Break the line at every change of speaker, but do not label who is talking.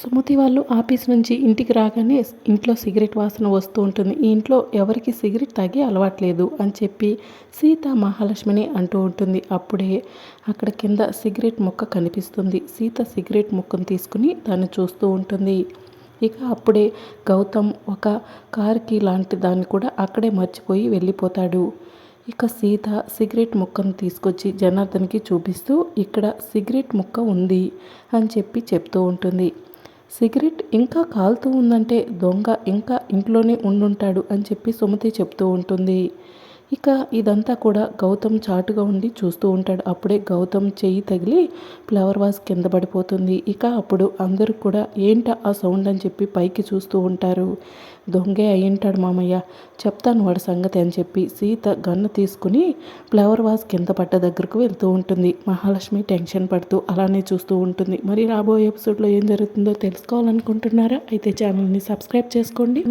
సుమతి వాళ్ళు ఆఫీస్ నుంచి ఇంటికి రాగానే ఇంట్లో సిగరెట్ వాసన వస్తూ ఉంటుంది. ఈ ఇంట్లో ఎవరికి సిగరెట్ తాగి అలవాట్లేదు అని చెప్పి సీత మహాలక్ష్మిని అంటూ ఉంటుంది. అప్పుడే అక్కడ కింద సిగరెట్ ముక్క కనిపిస్తుంది. సీత సిగరెట్ ముక్కను తీసుకుని దాన్ని చూస్తూ ఉంటుంది. ఇక అప్పుడే గౌతమ్ ఒక కార్కి లాంటి దాన్ని కూడా అక్కడే మర్చిపోయి వెళ్ళిపోతాడు. ఇక సీత సిగరెట్ ముక్కను తీసుకొచ్చి జనార్దన్కి చూపిస్తూ ఇక్కడ సిగరెట్ ముక్క ఉంది అని చెప్పి చెప్తూ ఉంటుంది. సిగరెట్ ఇంకా కాలుతూ ఉందంటే దొంగ ఇంకా ఇంట్లోనే ఉండుంటాడు అని చెప్పి సుమతి చెప్తూ ఉంటుంది. ఇక ఇదంతా కూడా గౌతమ్ చాటుగా ఉండి చూస్తూ ఉంటాడు. అప్పుడే గౌతమ్ చెయ్యి తగిలి ఫ్లవర్ వాస్ కింద పడిపోతుంది. ఇక అప్పుడు అందరూ కూడా ఏంట ఆ సౌండ్ అని చెప్పి పైకి చూస్తూ ఉంటారు. దొంగే అయ్యింటాడు మామయ్య. చెప్తాను వాడి సంగతి అని చెప్పి సీత గన్ను తీసుకుని ఫ్లవర్ వాస్ కింద పడ్డ దగ్గరకు వెళ్తూ ఉంటుంది. మహాలక్ష్మి టెన్షన్ పడుతూ అలానే చూస్తూ ఉంటుంది. మరి రాబోయే ఎపిసోడ్లో ఏం జరుగుతుందో తెలుసుకోవాలనుకుంటున్నారా? అయితే ఛానల్ని సబ్స్క్రైబ్ చేసుకోండి.